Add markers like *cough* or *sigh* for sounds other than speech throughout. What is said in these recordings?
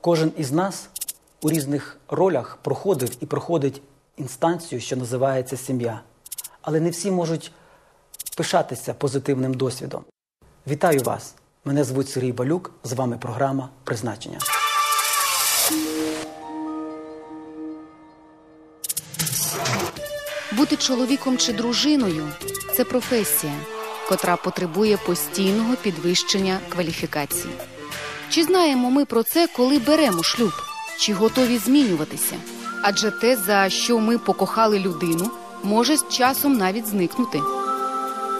Кожен із нас у різних ролях проходив і проходить інстанцію, що називається сім'я. Але не всі можуть пишатися позитивним досвідом. Вітаю вас! Мене звуть Сергій Балюк. З вами програма Призначення. Бути чоловіком чи дружиною це професія, котра потребує постійного підвищення кваліфікації. Чи знаємо ми про це, коли беремо шлюб? Чи готові змінюватися? Адже те, за що ми покохали людину, може з часом навіть зникнути.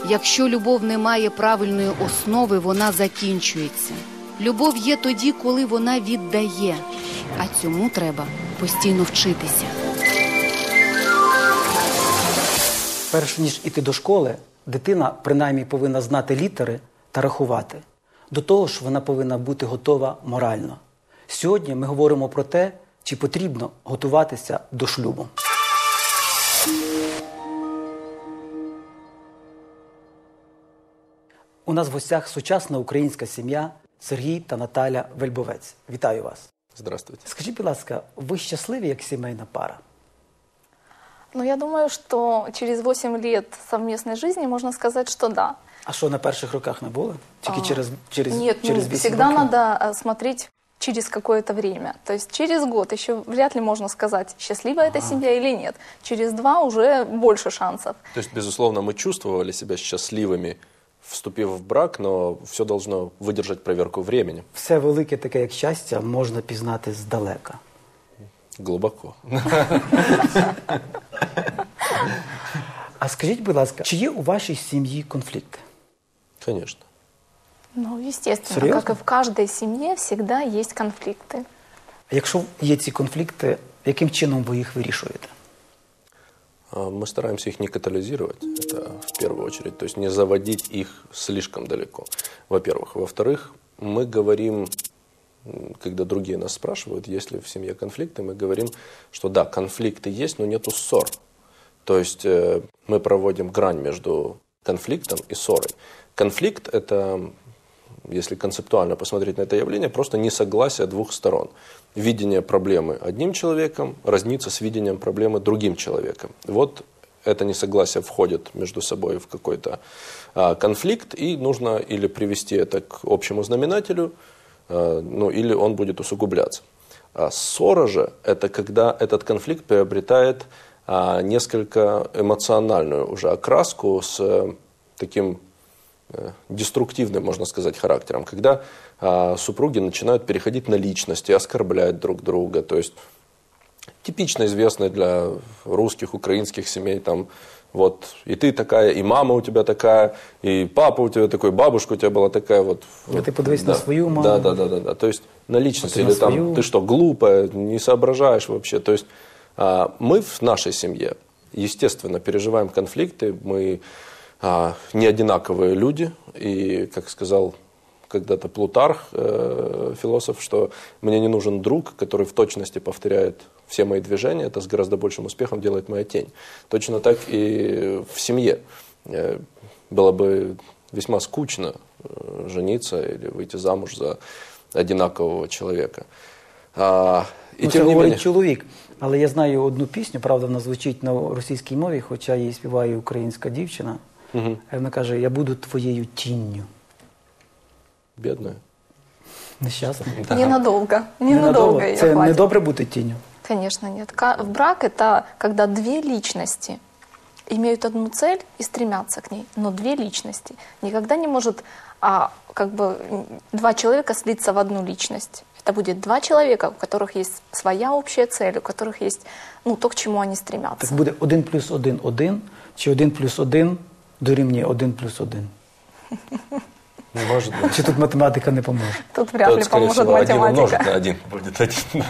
Якщо любов не має правильної основи, вона закінчується. Любов є тоді, коли вона віддає, а цьому треба постійно вчитися. Перш ніж іти до школи, дитина принаймні повинна знати літери та рахувати. До того ж, вона повинна бути готова морально. Сьогодні ми говоримо про те, чи потрібно готуватися до шлюбу. У нас в гостях сучасна українська сім'я Сергій та Наталя Вельбовець. Вітаю вас. Здравствуйте. Скажіть, будь ласка, ви щасливі як сімейна пара? Ну, я думаю, что через 8 лет совместной жизни можно сказать, что да. А що на перших роках не було? Тільки А, через, через, Нет, через ну, 8 всегда років? надо э, смотреть через какое-то время. То есть через год еще вряд ли можно сказать, счастлива эта семья или нет. Через два уже больше шансов. То есть, безусловно, мы чувствовали себя счастливыми, вступив в брак, но все должно выдержать проверку временем. Все велике, таке як щастя, можна пізнати здалека. Глубоко. *laughs* А скажіть, будь ласка, чи є у вашій сім'ї конфлікти? Конечно. Ну, естественно, Серьезно? как и в каждой семье, всегда есть конфликты. А якщо є ці конфлікти, яким чином ви їх вирішуєте? А, Мы стараемся их не катализировать, это в первую очередь, то есть не заводить их слишком далеко, во-первых. Во-вторых, мы говорим, м, когда другие нас спрашивают, есть ли в семье конфликты, мы говорим, что да, конфликты есть, но нету ссор. То есть э, мы проводим грань между конфликтом и ссорой. Конфликт – это, если концептуально посмотреть на это явление, просто несогласие двух сторон. Видение проблемы одним человеком разнится с видением проблемы другим человеком. Вот это несогласие входит между собой в какой-то а, конфликт, и нужно или привести это к общему знаменателю, а, ну, или он будет усугубляться. А ссора же – это когда этот конфликт приобретает а, несколько эмоциональную уже окраску с э, таким деструктивным, можно сказать, характером, когда а, супруги начинают переходить на личности, оскорблять друг друга, то есть типично известный для русских, украинских семей, там, вот, и ты такая, и мама у тебя такая, и папа у тебя такой, бабушка у тебя была такая, вот. А ты подивись на Да. свою маму. Да, да, да, да, да, то есть на личности, А ты на или там, свою. ты что, глупая, не соображаешь вообще, то есть а, мы в нашей семье, естественно, переживаем конфликты, мы а, не одинаковые люди, и, как сказал когда-то Плутарх, э, философ, что мне не нужен друг, который в точности повторяет все мои движения, это с гораздо большим успехом делает моя тень. Точно так и в семье. Э, Было бы весьма скучно э, жениться или выйти замуж за одинакового человека. А, И ну, це тем не говорить менее, чоловік. Але я знаю одну пісню, правда, вона звучить на російській мові, хоча її співає українська дівчина. Мгм. А Вона каже: Я буду твоєю тінню. бедная. Нещасна. *laughs* Ненадолго. Ненадолго ее Це не хватит. добре бути тінню. Конечно, нет. Ка- В брак это когда две личности имеют одну цель и стремятся к ней, но две личности. Никогда не может а, как бы м, два человека слиться в одну личность. Это будет два человека, у которых есть своя общая цель, у которых есть ну, то, к чему они стремятся. Так буде 1 плюс 1 1, чи 1 плюс 1 дорівнює 1 плюс 1. *laughs* Может быть. Чи тут математика не поможе? Тут вряд Тут, ли поможет всего, один умножить математика. на один будет один.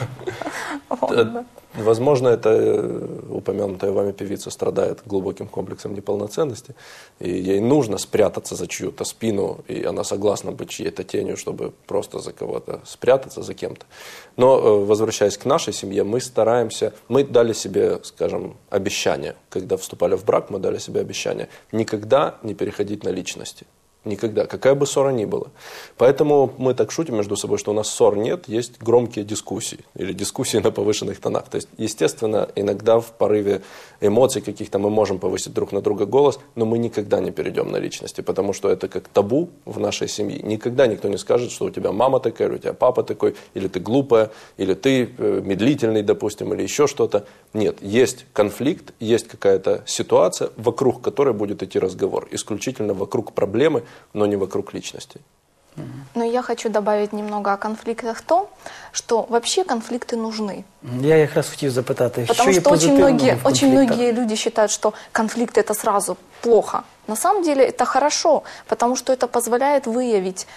да. Э, да. Возможно, эта э, упомянутая вами певица страдает глубоким комплексом неполноценности, и ей нужно спрятаться за чью-то спину, и она согласна быть чьей-то тенью, чтобы просто за кого-то спрятаться, за кем-то. Но, э, возвращаясь к нашей семье, мы стараемся, мы дали себе, скажем, обещание, когда вступали в брак, мы дали себе обещание никогда не переходить на личности. Никогда, какая бы ссора ни была. Поэтому мы так шутим между собой, что у нас ссор нет, есть громкие дискуссии или дискуссии на повышенных тонах. То есть, естественно, иногда в порыве эмоций каких-то мы можем повысить друг на друга голос, но мы никогда не перейдем на личности, потому что это как табу в нашей семье. Никогда никто не скажет, что у тебя мама такая, или у тебя папа такой, или ты глупая, или ты э, медлительный, допустим, или еще что-то. Нет, есть конфликт, есть какая-то ситуация, вокруг которой будет идти разговор, исключительно вокруг проблемы, но не вокруг личности. Но я хочу добавить немного о конфликтах то, что вообще конфликты нужны. Я якраз хотів запитати, Потому що є что очень позитивного многие, в очень конфліктах? многие люди считают, что конфликт это сразу плохо. На самом деле это хорошо, потому что это позволяет выявить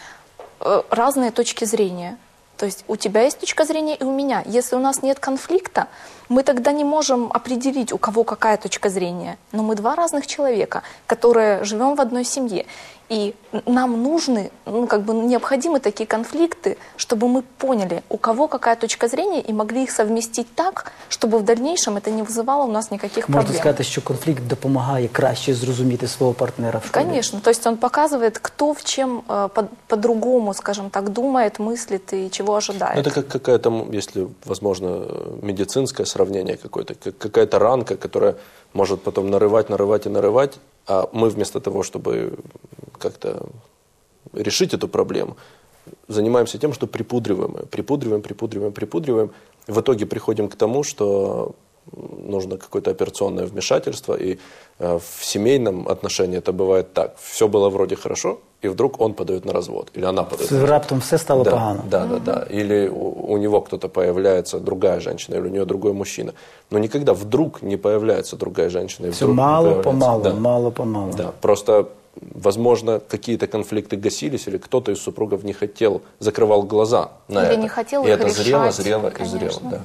э, разные точки зрения. То есть у тебя есть точка зрения и у меня. Если у нас нет конфликта, мы тогда не можем определить, у кого какая точка зрения. Но мы два разных человека, которые живем в одной семье. И нам нужны, ну, как бы необходимы такие конфликты, чтобы мы поняли, у кого какая точка зрения, и могли их совместить так, чтобы в дальнейшем это не вызывало у нас никаких Можна проблем. сказати, що конфлікт допомагає краще зрозуміти свого партнера в шлюбі? Конечно, то есть он показывает, кто в чем э, по- по-другому, скажем так, думает, мыслит и чего ожидает. Ну, Это как какая-то, м, если возможно, медицинское сравнение какое-то, как какая-то ранка, которая может потом нарывать, нарывать и нарывать, а мы вместо того, чтобы как-то решить эту проблему, занимаемся тем, что припудриваем ее, припудриваем, припудриваем, припудриваем. В итоге приходим к тому, что нужно какое-то операционное вмешательство, и э, в семейном отношении это бывает так. Все было вроде хорошо, и вдруг он подает на развод, или она подает на раптом все стало да, погано. Да, да, да. Или у, у него кто-то появляется, другая женщина, или у нее другой мужчина. Но никогда вдруг не появляется другая женщина. и Все вдруг не мало появляется. помалу, Да. мало помалу. Да, просто, возможно, какие-то конфликты гасились, или кто-то из супругов не хотел, закрывал глаза на Или это. не хотел и их это зрело, решать, зрело и конечно. зрело. Да.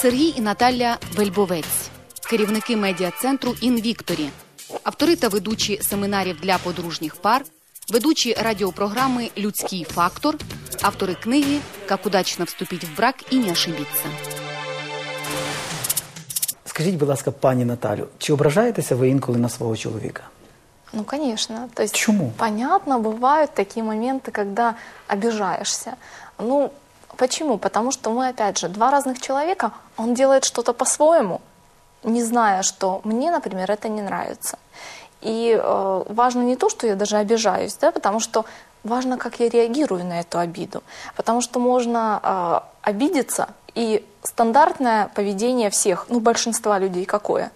Сергій і Наталя Вельбовець, керівники медіа-центру «Інвікторі», автори та ведучі семінарів для подружніх пар, ведучі радіопрограми Людський фактор, автори книги «Как удачно вступить в брак і не ошибиться». Скажіть, будь ласка, пані Наталю, чи ображаєтеся ви інколи на свого чоловіка? Ну, конечно. То есть, Чему? понятно, бывают такие моменты, когда обижаешься. Ну, почему? Потому что мы, опять же, два разных человека, он делает что-то по-своему, не зная, что мне, например, это не нравится. И э, важно не то, что я даже обижаюсь, да, потому что важно, как я реагирую на эту обиду. Потому что можно э, обидеться, и стандартное поведение всех, ну, большинства людей какое?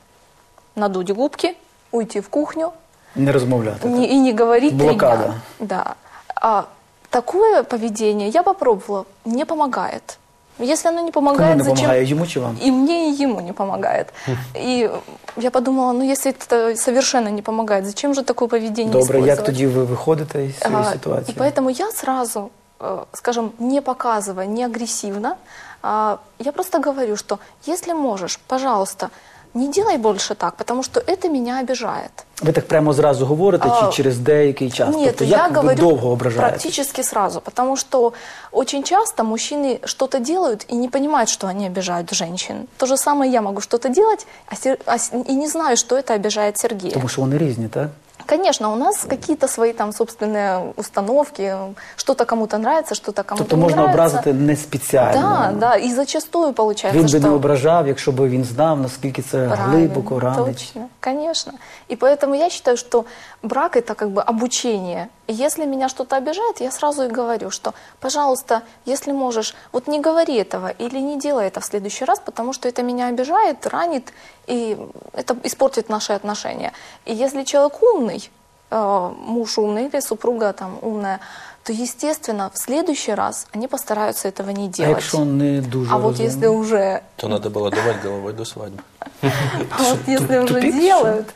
Надуть губки, уйти в кухню, Не розмовляти. не- и не говорить три Блокада. дня. Да. А такое поведение я попробовала, не помогает. Если оно не Кому помогает, не зачем? допомагає йому чи вам? И мне, и ему не помогает. И я подумала, ну если это совершенно не помогает, зачем же такое поведение Добре, як использовать? тоді ви виходите із цієї А, ситуації? И поэтому я сразу, э, скажем, не показывая, не агрессивно, а, я просто говорю, что если можешь, пожалуйста, не делай больше так, потому что это меня обижает. Ви так прямо зразу говорите, А, чи через деякий час? Нет, тобто, я як ви говорю довго ображаєте? практически сразу, потому что очень часто мужчины что-то делают и не понимают, что они обижают женщин. То же самое я могу что-то делать а Сер- а с- и не знаю, что это обижает Сергея. Тому що вони різні, так? Конечно, у нас какие-то свои там собственные установки, что-то кому-то нравится, что-то кому-то Тобто не можна нравится. образити не спеціально. Да, да, и зачастую получается, Він би что... не ображав, якщо б він знав, наскільки це глибоко ранить. Точно, конечно. И поэтому я считаю, что брак это как бы обучение. И если меня что-то обижает, я сразу и говорю, что, пожалуйста, если можешь, вот не говори этого или не делай это в следующий раз, потому что это меня обижает, ранит, и это испортит наши отношения. И если человек умный, э, муж умный или супруга там умная, то, естественно, в следующий раз они постараются этого не А делать. якщо не дуже А вот если уже То надо было думать головой до свадьбы. *laughs* А вот если уже делают,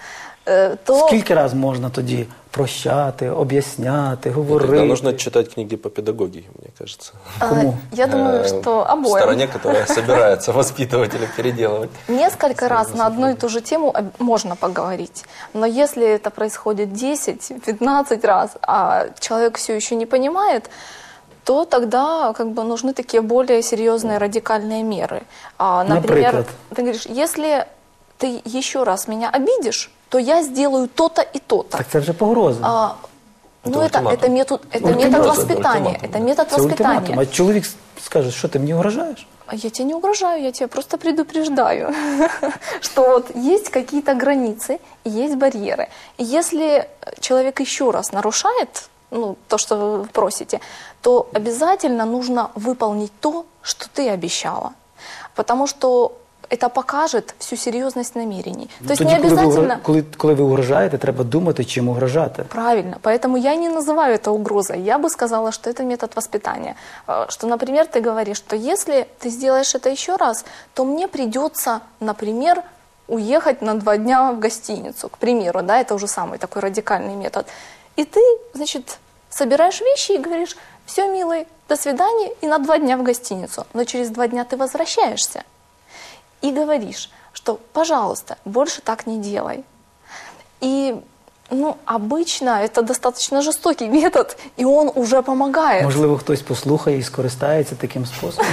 то Скільки раз можна тоді прощати, об'ясняти, говорити? Тогда нужно читать книги по педагогике, мне кажется. э, Кому? я думаю, что В обоим. стороне, которая собирается воспитывать или переделывать. Несколько раз на одну и ту же тему можно поговорить. Но если это происходит 10-15 раз, а человек все еще не понимает, то тогда как бы нужны такие более серьезные радикальные меры. А, например, Например? ты говоришь, если ты еще раз меня обидишь, то я сделаю то-то и то-то. Так це вже погроза. А, ну, это, ультиматум. это метод, это Ультиматум. метод Это воспитания. ультиматум, Это да. метод Це ультиматум. воспитания. А чоловік скаже, що ти мені угрожаєш? А Я тебе не угрожаю, я тебя просто предупреждаю, *laughs* что вот есть какие-то границы и есть барьеры. И если человек еще раз нарушает ну, то, что вы просите, то обязательно нужно выполнить то, что ты обещала. Потому что это покажет всю серьезность намерений. То есть Тоді, не коли обязательно... угро- коли, коли ви угрожаєте, треба думати, чим угрожати. Правильно. Поэтому я не называю это угрозой. Я бы сказала, что это метод воспитания. Э, Что, например, ты говоришь, что если ты сделаешь это еще раз, то мне придется, например, уехать на два дня в гостиницу, к примеру, да, это уже самый такой радикальный метод. И ты, значит, собираешь вещи и говоришь, все, милый, до свидания, и на два дня в гостиницу. Но через два дня ты возвращаешься и говоришь, что, пожалуйста, больше так не делай. И, ну, обычно это достаточно жестокий метод, и он уже помогает. Можливо, хтось послухає і скористається таким способом.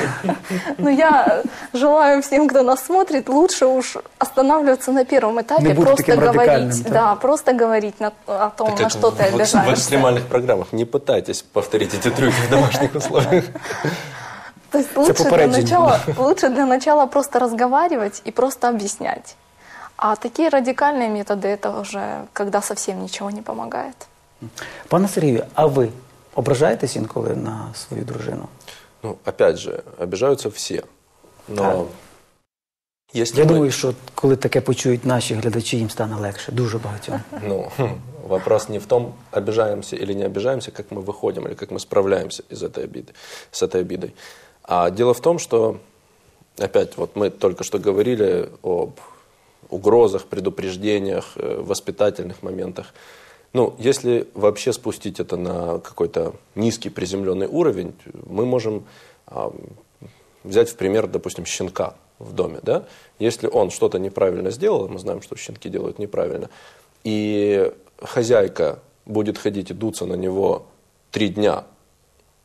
Но я желаю всем, кто нас смотрит, лучше уж останавливаться на первом этапе, Не будь просто таким радикальным, говорить, да. да, просто говорить на- о том, Так на как что ты в, в обижаешься. экстремальных программах не пытайтесь повторить эти трюки в домашних условиях. То есть лучше для, попереджение. начала, лучше для начала просто разговаривать и просто объяснять. А такие радикальные методы это уже когда совсем ничего не помогает. Пане Сергію, а ви ображаєтесь інколи на свою дружину? Ну, опять же, обижаются все. Но Так. если Я мы- думаю, що коли таке почують наші глядачі, їм стане легше, дуже багатьом. Ну, хм, вопрос не в том, обижаемся или не обижаемся, как мы выходим или как мы справляемся из этой обиды, с этой обидой. А дело в том, что, опять, вот мы только что говорили об угрозах, предупреждениях, э, воспитательных моментах. Ну, если вообще спустить это на какой-то низкий приземленный уровень, мы можем а, взять в пример, допустим, щенка в доме, да? Если он что-то неправильно сделал, мы знаем, что щенки делают неправильно, и хозяйка будет ходить и дуться на него три дня,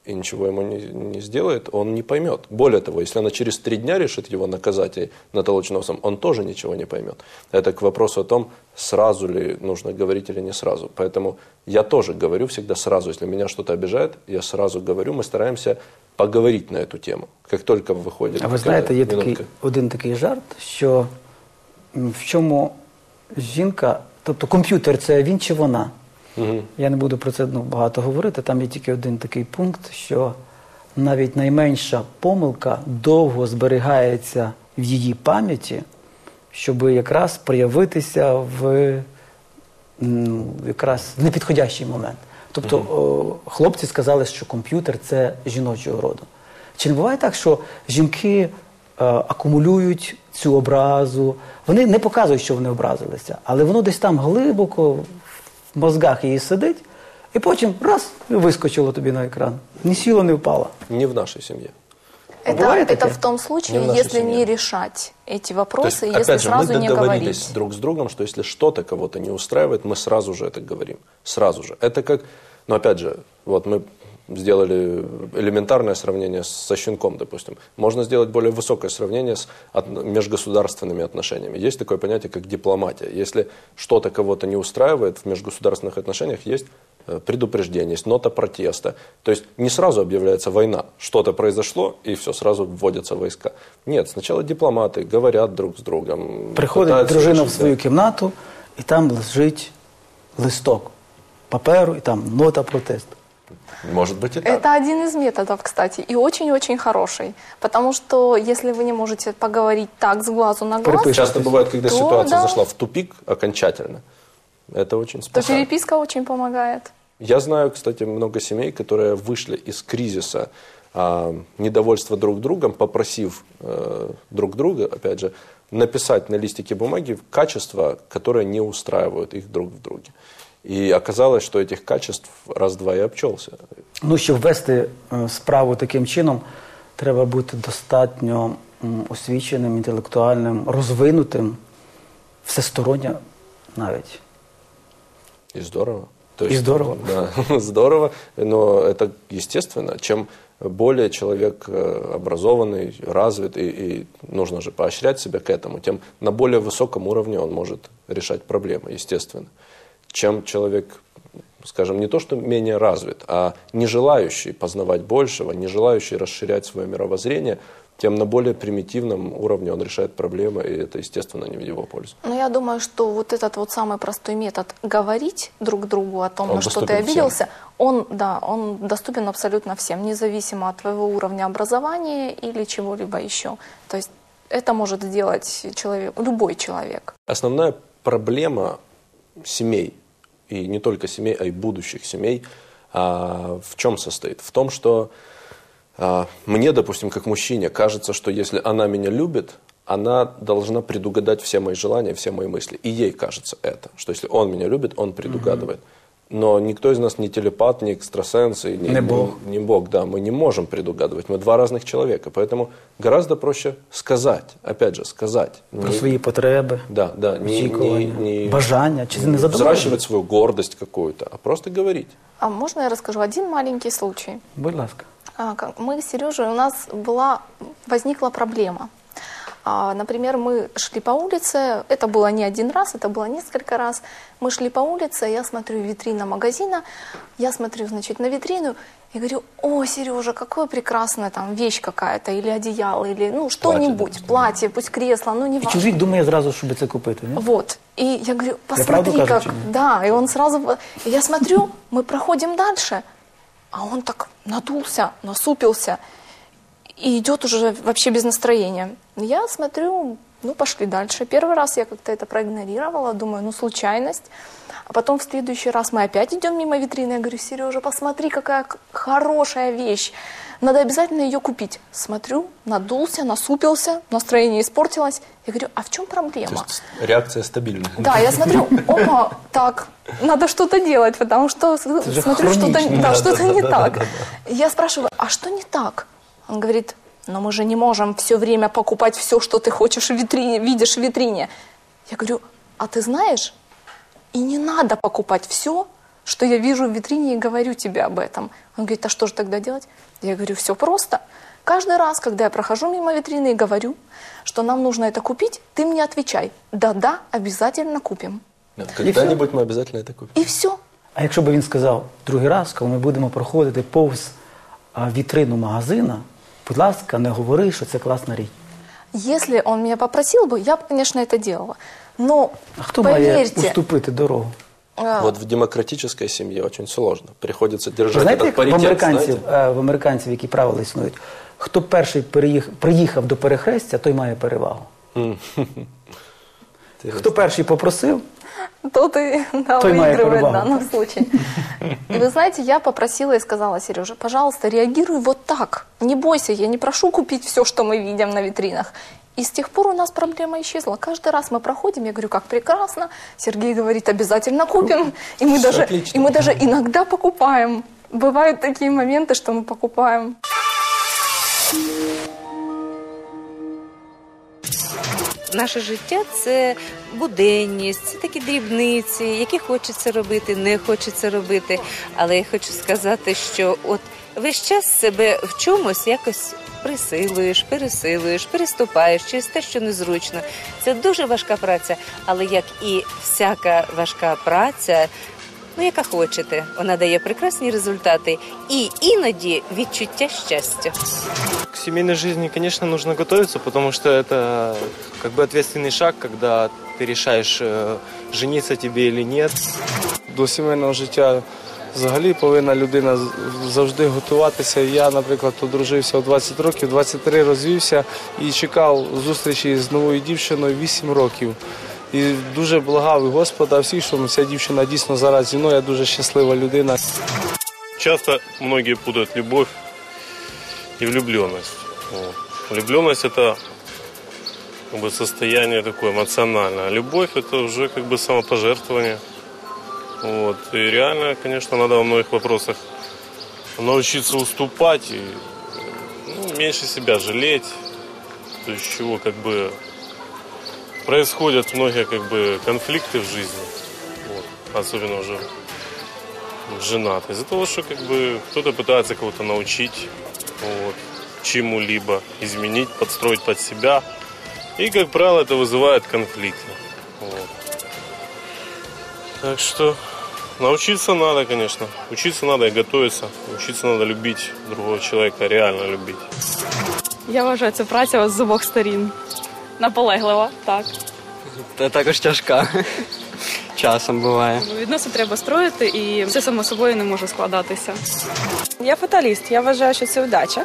и ничего ему не, не сделает, он не поймет. Более того, если она через три дня решит его наказать и натолочь носом, он тоже ничего не поймет. Это к вопросу о том, сразу ли нужно говорить или не сразу. Поэтому я тоже говорю всегда сразу. Если меня что-то обижает, я сразу говорю. Мы стараемся поговорить на эту тему. Как только выходит А ви такая знаєте, є такий минутка. один такий жарт, що м, в чому жінка, тобто комп'ютер це він чи вона. Я не буду про це ну, багато говорити. Там є тільки один такий пункт, що навіть найменша помилка довго зберігається в її пам'яті, щоб якраз проявитися в м, якраз в непідходящий момент. Тобто о, хлопці сказали, що комп'ютер це жіночого роду. Чи не буває так, що жінки е, акумулюють цю образу, вони не показують, що вони образилися, але воно десь там глибоко в мозгах її сидить, і потім раз і вискочило тобі на екран. Ні сіло, не впало. Не в нашей семье. А Это, бывает это такое? в том случае, Не в нашей если семье. не решать эти То вопросы, есть, если опять же, мы сразу не договорились говорить. друг с другом, что если что-то кого-то не устраивает, мы сразу же это говорим. Сразу же. Это как, ну опять же, вот мы сделали элементарное сравнение со щенком, допустим. Можно сделать более высокое сравнение с от- межгосударственными отношениями. Есть такое понятие, как дипломатия. Если что-то кого-то не устраивает в межгосударственных отношениях, есть э, предупреждение, есть нота протеста. То есть не сразу объявляется война. Что-то произошло, и все, сразу вводятся войска. Нет, сначала дипломаты говорят друг с другом. Приходить пытаются дружина в решить, свою да. кімнату, і там лежить листок паперу, і там нота протесту. Может быть и так. Это один из методов, кстати, и очень-очень хороший. Потому что если вы не можете поговорить так с глазу на глаз. Часто бывает, когда То ситуация да. зашла в тупик окончательно. Это очень то спасает. переписка очень помогает. Я знаю, кстати, много семей, которые вышли из кризиса а, недовольства друг другом, попросив э, друг друга, опять же, написать на листике бумаги качества, которые не устраивают их друг в друге. И оказалось, что этих качеств раз-два и обчелся. Ну, щоб вести е, справу таким чином, треба бути достатньо м, освіченим, інтелектуальним, розвинутим, всесторонньо навіть. И здорово. То И здорово. *laughs* Да, здорово, *laughs* но это естественно. Чем более человек э, образованный, развит, и, и нужно же поощрять себя к этому, тем на более высоком уровне он может решать проблемы, естественно. Чем человек, скажем, не то что менее развит, а не желающий познавать большего, не желающий расширять свое мировоззрение, тем на более примитивном уровне он решает проблемы, и это, естественно, не в его пользу. Но я думаю, что вот этот вот самый простой метод говорить друг другу о том, Он на что ты обиделся, он, да, он доступен абсолютно всем, независимо от твоего уровня образования или чего-либо еще. То есть это может сделать человек, любой человек. Основная проблема семей, и не только семей, а и будущих семей, а, в чем состоит? В том, что а, мне, допустим, как мужчине, кажется, что если она меня любит, она должна предугадать все мои желания, все мои мысли. И ей кажется это, что если он меня любит, он предугадывает. Но никто из нас не телепат, не экстрасенс, и не, Не Бог. не Бог, да, мы не можем предугадывать. Мы два разных человека, поэтому гораздо проще сказать, опять же, сказать. Про Не- свої потреби, да, да, не, не, не бажання, чи не задоволення. взращивать свою гордость какую-то, а просто говорить. А можно я расскажу один маленький случай? Будь ласка. А, Мы с Сережей, у нас была, возникла проблема. А, Например, мы шли по улице, это было не один раз, это было несколько раз. Мы шли по улице, я смотрю витрина магазина, я смотрю, значит, на витрину и говорю, о, Сережа, какое прекрасная там вещь какая-то, или одеяло, или ну что-нибудь, платье, пусть кресло, ну не І важно. чоловік думає зразу, щоб це купити. Ні? Вот. И я говорю, правду посмотри, кажу, как... чи ні? Да, и он сразу... И я смотрю, мы проходим дальше, а он так надулся, насупился и идет уже вообще без настроения. Я смотрю, ну, пошли дальше. Первый раз я как-то это проигнорировала, думаю, ну, случайность. А потом в следующий раз мы опять идем мимо витрины. Я говорю, Сережа, посмотри, какая хорошая вещь. Надо обязательно ее купить. Смотрю, надулся, насупился, настроение испортилось. Я говорю, а в чем проблема? То есть реакция стабильная. Да, я смотрю, опа, так, надо что-то делать, потому что смотрю, что-то да, Да, что-то да, не да, так. да, И Я спрашиваю, а что не так? Он говорит, но мы же не можем все время покупать все, что ты хочешь в витрине, видишь в витрине. Я говорю, а ты знаешь, и не надо покупать все, что я вижу в витрине и говорю тебе об этом. Он говорит, а что же тогда делать? Я говорю, все просто. Каждый раз, когда я прохожу мимо витрины и говорю, что нам нужно это купить, ты мне отвечай, да-да, обязательно купим. Да, Когда-нибудь мы обязательно это купим. И все. А якщо б він сказав другий раз, коли ми будемо проходити повз а, вітрину магазина, будь ласка, не говори, що це класна річ. Если он меня попросил бы, я бы, конечно, это делала. Но А хто має поверьте, уступити дорогу? а, Вот в демократической семье очень сложно. Приходится держать Ви знаєте, этот як в паритет, американців, знаете? е, в американців, які правила існують, хто перший переїх- приїхав до перехрестя, той має перевагу. *laughs* Хто перший попросив, тот и да, Той выигрывает в данном случае. И вы знаете, я попросила и сказала Сереже, пожалуйста, реагируй вот так. Не бойся, я не прошу купить все, что мы видим на витринах. И с тех пор у нас проблема исчезла. Каждый раз мы проходим, я говорю, как прекрасно. Сергей говорит, обязательно купим. И мы, даже, отлично. и мы даже иногда покупаем. Бывают такие моменты, что мы покупаем. Наше життя це буденність, це такі дрібниці, які хочеться робити, не хочеться робити. Але я хочу сказати, що от весь час себе в чомусь якось присилуєш, пересилуєш, переступаєш через те, що незручно. Це дуже важка праця, але як і всяка важка праця Ну, яка хочете, вона дає прекрасні результати і іноді відчуття щастя. К семейной жизни, конечно, нужно готовиться, потому что это как бы ответственный шаг, когда ты решаешь, э, жениться тебе или нет. до сімейного життя взагалі повинна людина з- завжди готуватися. Я, наприклад, одружився в 20 років, 23 розвівся і чекав зустрічі з новою дівчиною 8 років. І дуже благав і Господа всіх, що ця дівчина дійсно зараз зі мною. Я дуже щаслива людина. Часто многие путают любовь и влюбленность. Вот. Влюбленность это как бы состояние такое эмоциональное. А любовь это уже как бы самопожертвование. Вот. И реально, конечно, надо во многих вопросах научиться уступать и ну, меньше себя жалеть. То есть чего как бы происходят многие как бы конфликты в жизни. Вот. Особенно уже женат? Из-за того, что как бы кто-то пытается кого-то научить вот, чему-либо, изменить, подстроить под себя. И, как правило, это вызывает конфликты. Вот. Так что научиться надо, конечно. Учиться надо и готовиться. Учиться надо любить другого человека, реально любить. Я вважаю, це праця з обох сторін. Наполеглива, так. Та також тяжка. Часом буває. Відносини треба строїти, і все само собою не може складатися. Я фаталіст. Я вважаю, що це удача.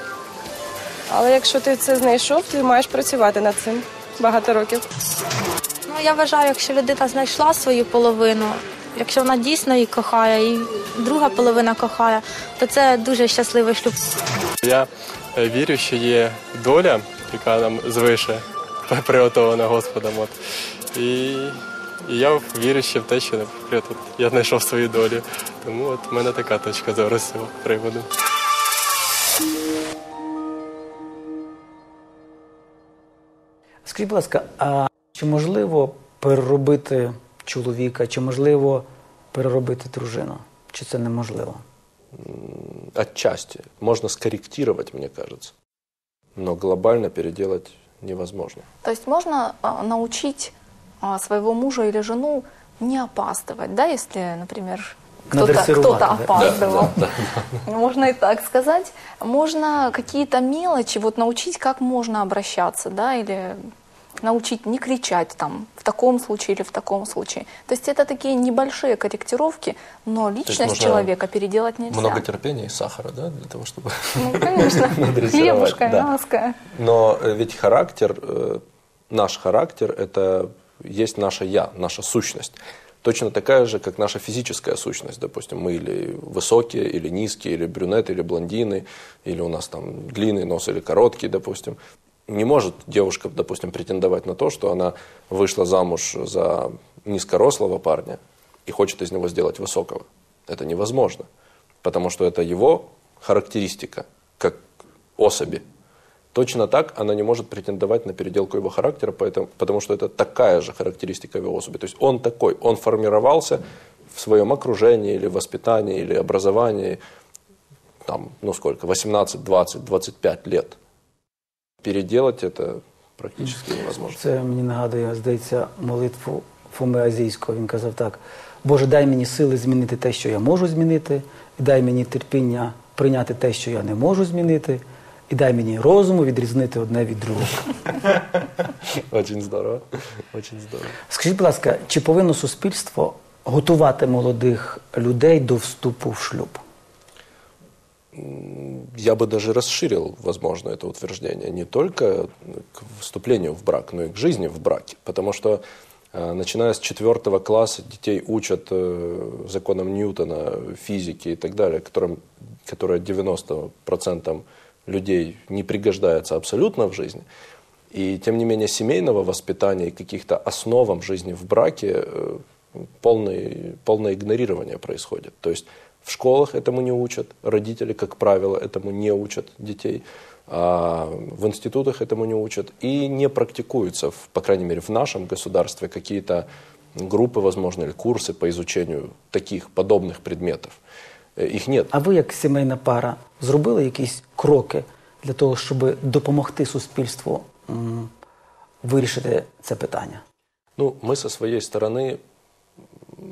Але якщо ти це знайшов, ти маєш працювати над цим багато років. Ну я вважаю, якщо людина знайшла свою половину, якщо вона дійсно її кохає, і друга половина кохає, то це дуже щасливий шлюб. Я е, вірю, що є доля, яка нам звише *laughs* приготована Господом. От. І, і я вірю ще в те, що наприклад, я знайшов свою долю. Тому от в мене така точка зору з цього приводу. Скажіть, будь ласка, а чи можливо переробити чоловіка, чи можливо переробити дружину? Чи це неможливо? Отчасти. Можно скорректировать, мне кажется. Но глобально переделать невозможно. То есть можно а, научить а, своего мужа или жену не опаздывать, да, если, например, кто-то кто да? опаздывал. Можно и так сказать. Можно какие-то мелочи вот научить, как можно обращаться, да, или научить не кричать там в таком случае или в таком случае. То есть это такие небольшие корректировки, но личность человека переделать нельзя. Много терпения и сахара, да, для того, чтобы Ну, конечно. *laughs* Хлебушка, да. Но э, ведь характер, э, наш характер, это есть наше я, наша сущность. Точно такая же, как наша физическая сущность. Допустим, мы или высокие, или низкие, или брюнеты, или блондины, или у нас там длинный нос, или короткий, допустим. Не может девушка, допустим, претендовать на то, что она вышла замуж за низкорослого парня и хочет из него сделать высокого. Это невозможно, потому что это его характеристика, как особи. Точно так она не может претендовать на переделку его характера, поэтому, потому что это такая же характеристика его особи. То есть он такой, он формировался в своем окружении или воспитании, или образовании, там, ну сколько, 18, 20, 25 лет. Переделать это практически невозможно. Це мені нагадує, здається, молитву Фоми Азійського. Він казав так: Боже, дай мені сили змінити те, що я можу змінити, і дай мені терпіння прийняти те, що я не можу змінити, і дай мені розуму відрізнити одне від другого. *laughs* Очень здорово. Очень здорово. Скажіть, будь ласка, чи повинно суспільство готувати молодих людей до вступу в шлюб? Я бы даже расширил, возможно, это утверждение не только к вступлению в брак, но и к жизни в браке. Потому что э, начиная с четвертого класса детей учат э, законам Ньютона, физики и так далее, которым, которые 90% людей не пригождается абсолютно в жизни. И тем не менее семейного воспитания и каких-то основам жизни в браке э, полное, полное игнорирование происходит. То есть в школах этому не учат, родители, как правило, этому не учат детей, а в институтах этому не учат и не практикуются, в, по крайней мере, в нашем государстве какие-то группы, возможно, или курсы по изучению таких подобных предметов. Э, Их нет. А ви, як сімейна пара, зробили якісь кроки для того, щоб допомогти суспільству м, вирішити це питання? Ну, мы со своей стороны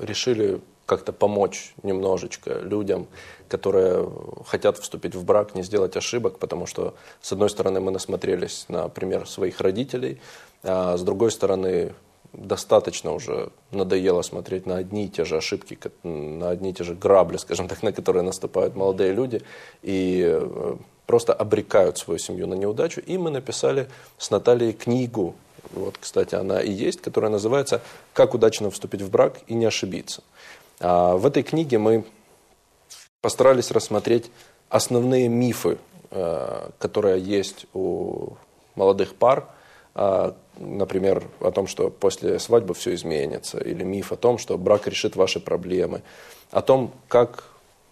решили как-то помочь немножечко людям, которые хотят вступить в брак, не сделать ошибок, потому что, с одной стороны, мы насмотрелись на пример своих родителей, а с другой стороны, достаточно уже надоело смотреть на одни и те же ошибки, на одни и те же грабли, скажем так, на которые наступают молодые люди, и э, просто обрекают свою семью на неудачу. И мы написали с Натальей книгу, вот, кстати, она и есть, которая называется «Как удачно вступить в брак и не ошибиться». А в этой книге мы постарались рассмотреть основные мифы, э, которые есть у молодых пар, а, например, о том, что после свадьбы все изменится, или миф о том, что брак решит ваши проблемы, о том, как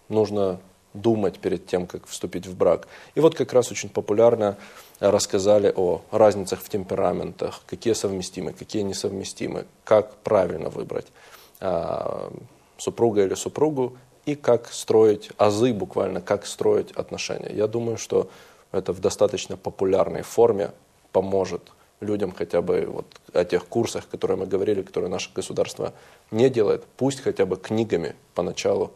нужно думать перед тем, как вступить в брак. И вот как раз очень популярно рассказали о разницах в темпераментах, какие совместимы, какие несовместимы, как правильно выбрать. А, супруга или супругу и как строить, азы буквально, как строить отношения. Я думаю, что это в достаточно популярной форме поможет людям хотя бы вот о тех курсах, которые мы говорили, которые наше государство не делает, пусть хотя бы книгами поначалу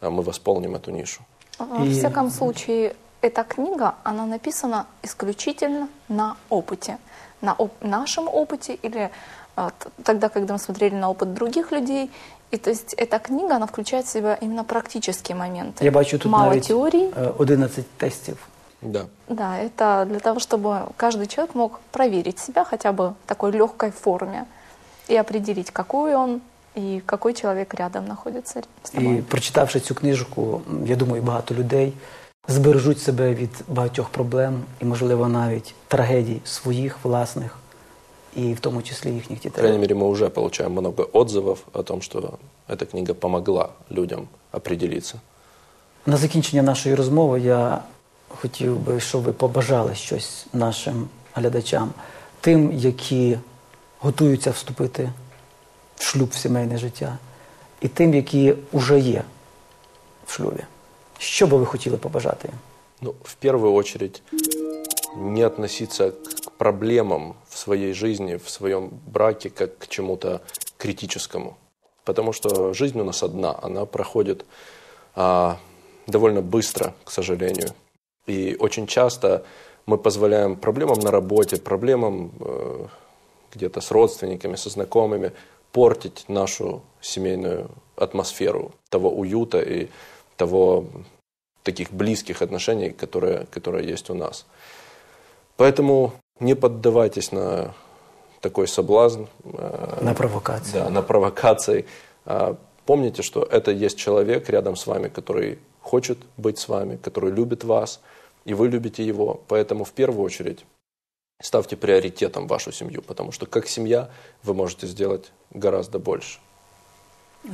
а, мы восполним эту нишу. Во всяком случае, эта книга, она написана исключительно на опыте. На оп- нашем опыте или а, тогда, когда мы смотрели на опыт других людей. И то есть эта книга, она включает в себя именно практические моменты. Я бачу тут Мало навіть теорий. е, 11 тестів. Да. Да, это для того, чтобы каждый человек мог проверить себя хотя бы в такой легкой форме и определить, какой он и какой человек рядом находится с тобой. І прочитавши цю книжку, м, я думаю, багато людей збережуть себе від багатьох проблем і, можливо, навіть трагедій своїх власних, і в тому числі їхніх По дітей. крайней мере, мы уже получаем много отзывов о том, что эта книга помогла людям определиться. На закінчення нашої розмови я хотів би, щоб ви побажали щось нашим глядачам, тим, які готуються вступити в шлюб в сімейне життя, і тим, які вже є в шлюбі. Що би ви хотіли побажати їм? Ну, в первую очередь, не относиться к проблемам в своей жизни, в своем браке, как к чему-то критическому. Потому что жизнь у нас одна, она проходит а, довольно быстро, к сожалению. И очень часто мы позволяем проблемам на работе, проблемам э, где-то с родственниками, со знакомыми портить нашу семейную атмосферу того уюта и того таких близких отношений, которые, которые есть у нас. Поэтому не поддавайтесь на такой соблазн. э, На провокацию. Да, на провокации. А, Помните, что это есть человек рядом с вами, который хочет быть с вами, который любит вас, и вы любите его. Поэтому в первую очередь ставьте приоритетом вашу семью, потому что как семья вы можете сделать гораздо больше.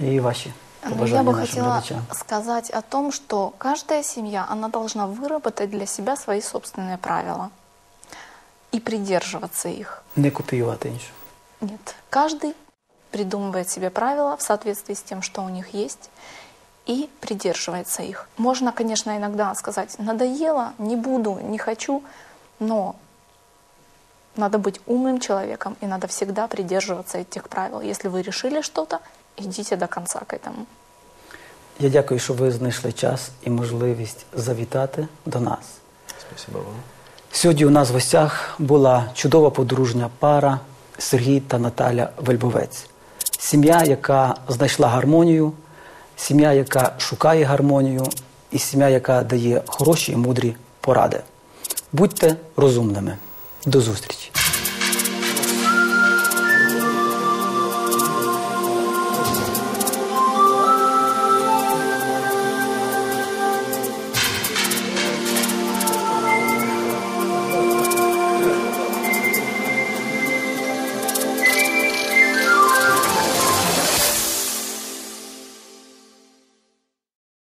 І ваші Ну, побажання Я бы хотела глядачам. сказать о том, что каждая семья, она должна выработать для себя свои собственные правила и придерживаться их. Не копіювати іншу. Нет, каждый придумывает себе правила в соответствии с тем, что у них есть, и придерживается их. Можно, конечно, иногда сказать, надоело, не буду, не хочу, но надо быть умным человеком, и надо всегда придерживаться этих правил. Если вы решили что-то, идите до конца к этому. Я дякую, що ви знайшли час і можливість завітати до нас. Спасибо вам. Сьогодні у нас в гостях була чудова подружня пара Сергій та Наталя Вельбовець. Сім'я, яка знайшла гармонію, сім'я, яка шукає гармонію, і сім'я, яка дає хороші і мудрі поради. Будьте розумними. До зустрічі!